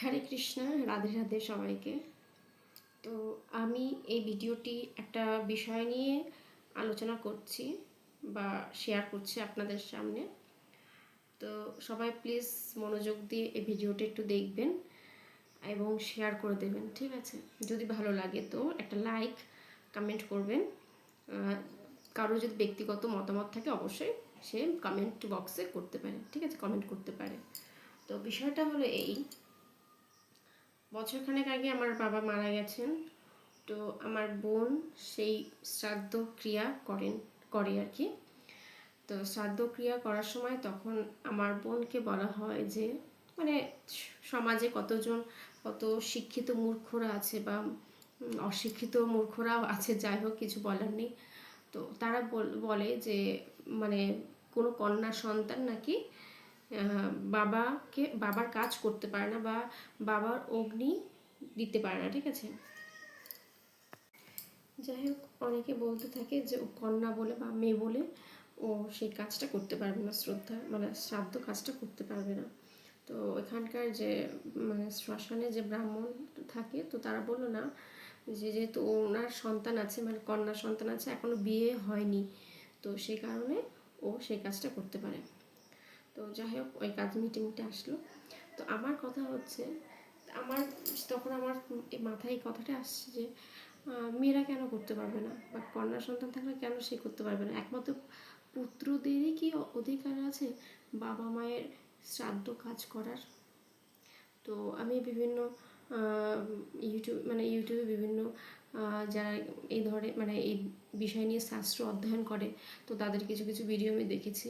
হরে কৃষ্ণ, রাধে রাধে সবাইকে। তো আমি এই ভিডিওটি একটা বিষয় নিয়ে আলোচনা করছি বা শেয়ার করছি আপনাদের সামনে। তো সবাই প্লিজ মনোযোগ দিয়ে এই ভিডিওটা একটু দেখবেন এবং শেয়ার করে দেবেন, ঠিক আছে? যদি ভালো লাগে তো একটা লাইক কমেন্ট করবেন। কারও যদি ব্যক্তিগত মতামত থাকে অবশ্যই সে কমেন্ট বক্সে করতে পারে, ঠিক আছে? কমেন্ট করতে পারে। তো বিষয়টা হলো এই বছরখানেক আগে আমার বাবা মারা গেছেন। তো আমার বোন সেই শ্রাদ্ধ ক্রিয়া করেন, করে আর কি। তো শ্রাদ্ধ ক্রিয়া করার সময় তখন আমার বোনকে বলা হয় যে মানে সমাজে কতজন, কত শিক্ষিত মূর্খরা আছে বা অশিক্ষিত মূর্খরাও আছে, যাই হোক, কিছু বলার নেই। তো তারা বল- যে মানে কোনো কন্যা সন্তান নাকি বাবাকে, বাবার কাজ করতে পারে না বা বাবার অগ্নি দিতে পারে না, ঠিক আছে? যাই হোক, অনেকে বলতে থাকে যে কন্যা বলে বা মেয়ে বলে ও সেই কাজটা করতে পারবে না, শ্রদ্ধা মানে শ্রাদ্ধ কাজটা করতে পারবে না। তো এখানকার যে মানে শ্মশানে যে ব্রাহ্মণ থাকে, তো তারা বলল না যে যেহেতু ওনার সন্তান আছে মানে কন্যা সন্তান আছে, এখনও বিয়ে হয়নি। তো সেই কারণে ও সেই কাজটা করতে পারে। তো যাই হোক, ওই কাজ মিটে মিটে আসলো। তো আমার কথা হচ্ছে, আমার তখন আমার মাথায় এই কথাটা আসছে যে মেয়েরা কেন করতে পারবে না? বা কন্যা সন্তান থাকলে কেন সে করতে পারবে না? একমাত্র পুত্রদেরই কি অধিকার আছে? বাবা মায়ের শ্রাদ্ধ কাজ করার? তো আমি বিভিন্ন ইউটিউব মানে ইউটিউবে বিভিন্ন যারা এই ধরনের মানে এই বিষয় নিয়ে শাস্ত্র অধ্যয়ন করে, তো তাদের কিছু কিছু ভিডিও আমি দেখেছি।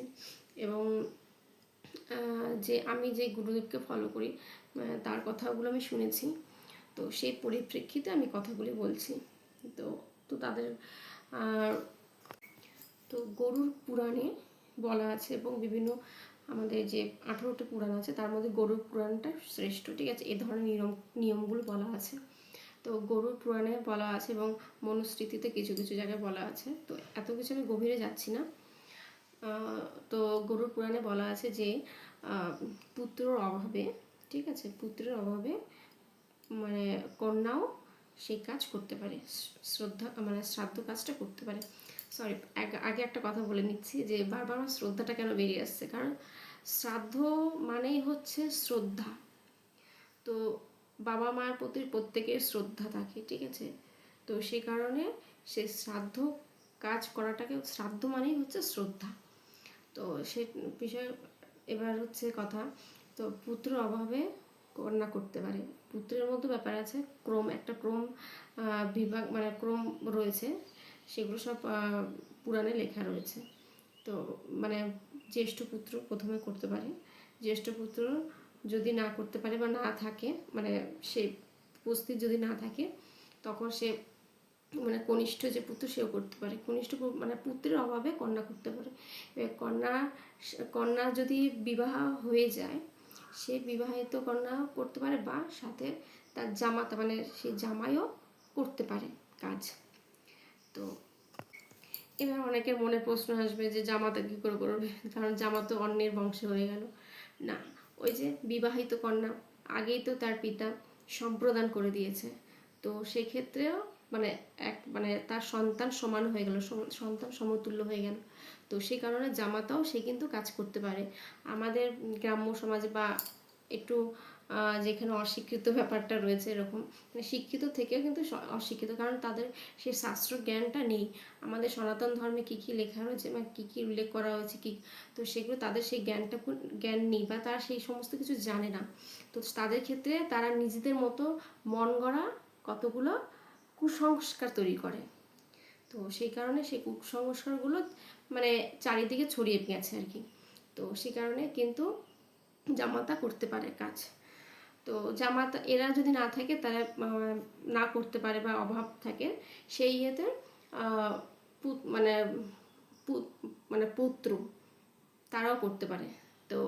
এবং যে আমি যে গুরুদেবকে ফলো করি তার কথাগুলো আমি শুনেছি। তো সেই পরিপ্রেক্ষিতে আমি কথাগুলি বলছি। তো তো তাদের তো গরুর পুরাণে বলা আছে এবং বিভিন্ন আমাদের যে আঠারোটা পুরাণ আছে, তার মধ্যে গরুর পুরাণটা শ্রেষ্ঠ, ঠিক আছে? এ ধরনের নিয়ম, নিয়মগুলো বলা আছে। তো গরুর পুরাণে বলা আছে এবং মনুস্মৃতিতে কিছু কিছু জায়গায় বলা আছে। তো এত কিছু আমি গভীরে যাচ্ছি না। তো গরুর পুরাণে বলা আছে যে পুত্রর অভাবে, ঠিক আছে? পুত্রের অভাবে মানে কন্যাও সেই কাজ করতে পারে। শ্রদ্ধা মানে শ্রাদ্ধ কাজটা করতে পারে। সরি আগে একটা কথা বলে নিচ্ছি যে, বারবার আমার শ্রদ্ধাটা কেন বেরিয়ে আসছে? কারণ শ্রাদ্ধ মানেই হচ্ছে শ্রদ্ধা। তো বাবা মার প্রতি প্রত্যেকের শ্রদ্ধা থাকে, ঠিক আছে? তো সেই কারণে সে শ্রাদ্ধ কাজ করাটাকে, শ্রাদ্ধ মানেই হচ্ছে শ্রদ্ধা। তো সে বিষয়ে এবার হচ্ছে কথা, তো পুত্র অভাবে কন্যা করতে পারে। পুত্রের মতো ব্যাপার আছে, ক্রম, একটা ক্রম বিভাগ মানে ক্রম রয়েছে, সেগুলো সব পুরাণে লেখা রয়েছে। তো মানে জ্যেষ্ঠ পুত্র প্রথমে করতে পারে। জ্যেষ্ঠ পুত্র যদি না করতে পারে বা না থাকে মানে সে উপস্থিত যদি না থাকে, তখন সে মানে কনিষ্ঠ যে পুত্র, সেও করতে পারে। কনিষ্ঠ মানে পুত্রের অভাবে কন্যা করতে পারে। এবার কন্যা কন্যা যদি বিবাহ হয়ে যায়, সে বিবাহিত কন্যা করতে পারে বা সাথে তার জামাতা মানে সেই জামাইও করতে পারে কাজ। তো এবার অনেকের মনে প্রশ্ন আসবে যে জামাতা কী করে করবে? কারণ জামা তো অন্যের বংশে হয়ে গেল। না, ওই যে বিবাহিত কন্যা আগেই তো তার পিতা সম্প্রদান করে দিয়েছে। তো সেক্ষেত্রেও মানে এক মানে তার সন্তান সমান হয়ে গেল সন্তান সমতুল্য হয়ে গেল। তো সেই কারণে জামাতাও সে কিন্তু কাজ করতে পারে। আমাদের গ্রাম্য সমাজে বা একটু যেখানে অশিক্ষিত ব্যাপারটা রয়েছে এরকম মানে শিক্ষিত থেকেও কিন্তু অশিক্ষিত। কারণ তাদের সেই শাস্ত্র জ্ঞানটা নেই। আমাদের সনাতন ধর্মে কী কী লেখা রয়েছে বা কী কী উল্লেখ করা হয়েছে কী, তো সেগুলো তাদের সেই জ্ঞানটা জ্ঞান নেই বা তারা সেই সমস্ত কিছু জানে না। তো তাদের ক্ষেত্রে তারা নিজেদের মতো মন গড়া কতগুলো কুসংস্কার তৈরি করে। তো সেই কারণে সেই কুসংস্কারগুলো মানে চারিদিকে ছড়িয়ে গেছে আর কি। তো সেই কারণে কিন্তু জামাতা করতে পারে কাজ। তো জামাতা, এরা যদি না থাকে তারা না করতে পারে বা অভাব থাকে, সেই ইয়েতে মানে মানে পুত্র তারাও করতে পারে। তো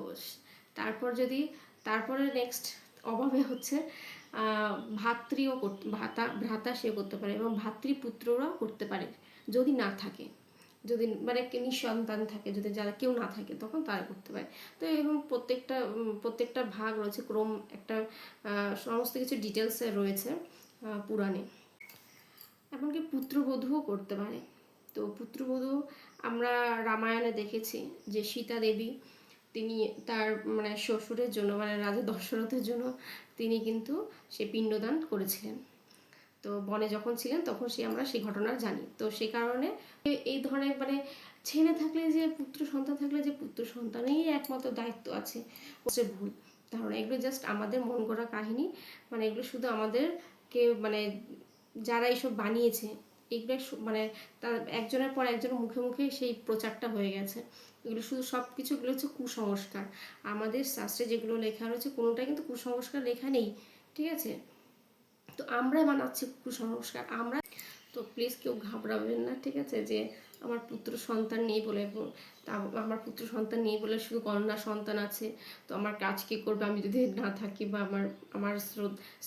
তারপর যদি, তারপরে নেক্সট অভাবে হচ্ছে ভাতৃও করতে ভাতা, ভ্রাতা সে করতে পারে এবং ভাতৃপুত্ররাও করতে পারে যদি না থাকে। যদি মানে নিঃসন্তান থাকে, যদি যারা কেউ না থাকে তখন তারা করতে পারে। তো এরকম প্রত্যেকটা প্রত্যেকটা ভাগ রয়েছে ক্রম একটা সমস্ত কিছু ডিটেলসে রয়েছে পুরাণে। এমনকি পুত্রবধূও করতে পারে। তো পুত্রবধূ আমরা রামায়ণে দেখেছি যে সীতা দেবী তিনি তার মানে শ্বশুরের জন্য মানে রাজা দশরথের জন্য তিনি কিন্তু সে পিণ্ডদান করেছিলেন। তো বনে যখন ছিলেন তখন সে আমরা সেই ঘটনা জানি। তো সে কারণে এই ধরনের মানে ছেলে থাকলে যে পুত্র সন্তান থাকলে যে পুত্র সন্তানেরই একমাত্র দায়িত্ব আছে। হচ্ছে ভুল। ধারণা এগুলো জাস্ট আমাদের মন গড়া কাহিনী। মানে এগুলো শুধু আমাদেরকে মানে যারা এইসব বানিয়েছে, এগুলো মানে তার একজনের পর একজনের মুখে মুখে সেই প্রচারটা হয়ে গেছে। এগুলো শুধু সব কিছু এগুলো হচ্ছে কুসংস্কার। আমাদের শাস্ত্রে যেগুলো লেখা রয়েছে, কোনোটাই কিন্তু কুসংস্কার লেখা নেই, ঠিক আছে? তো আমরা বানাচ্ছি কুসংস্কার, আমরা তো প্লিজ কেউ ঘাবড়াবেন না, ঠিক আছে? যে আমার পুত্র সন্তান নেই বলে আমার পুত্র সন্তান নেই বলে শুধু কন্যা সন্তান আছে, তো আমার কাজ কে করবে? আমি যদি না থাকি বা আমার আমার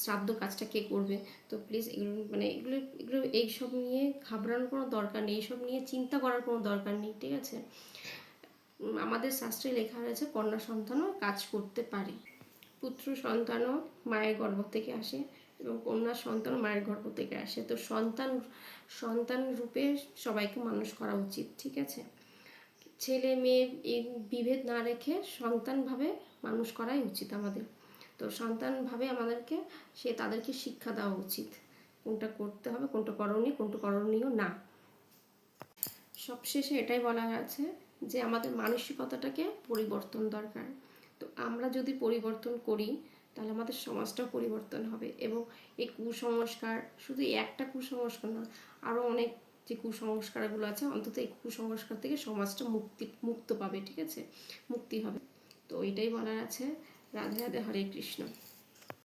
শ্রদ্ধ কাজটা কে করবে? তো প্লিজ এগুলো মানে এগুলো এগুলো, এইসব নিয়ে ঘাবড়ানোর কোনো দরকার নেই, এইসব নিয়ে চিন্তা করার কোনো দরকার নেই, ঠিক আছে? আমাদের শাস্ত্রে লেখা রয়েছে, কন্যা সন্তানও কাজ করতে পারে। পুত্র সন্তানও মায়ের গর্ভ থেকে আসে এবং কন্যা সন্তান মায়ের গর্ভ থেকে আসে। তো সন্তান সন্তান রূপে সবাইকে মানুষ করা উচিত, ঠিক আছে? ছেলে, মেয়ে, এই বিভেদ না রেখে সন্তানভাবে মানুষ করাই উচিত আমাদের। তো সন্তানভাবে আমাদেরকে, সে তাদেরকে শিক্ষা দেওয়া উচিত। কোনটা করতে হবে, কোনটা করণীয় কোনটা করণীয় না। সবশেষে এটাই বলা আছে যে আমাদের মানসিকতাটাকে পরিবর্তন দরকার। তো আমরা যদি পরিবর্তন করি, তাহলে আমাদের সমাজটাও পরিবর্তন হবে এবং এই কুসংস্কার শুধু একটা কুসংস্কার না আরও অনেক যে কুসংস্কারগুলো আছে, অন্তত এই কুসংস্কার থেকে সমাজটা মুক্তি, মুক্ত পাবে, ঠিক আছে? মুক্তি হবে। তো এটাই বলার আছে। রাধে রাধে, হরে কৃষ্ণ।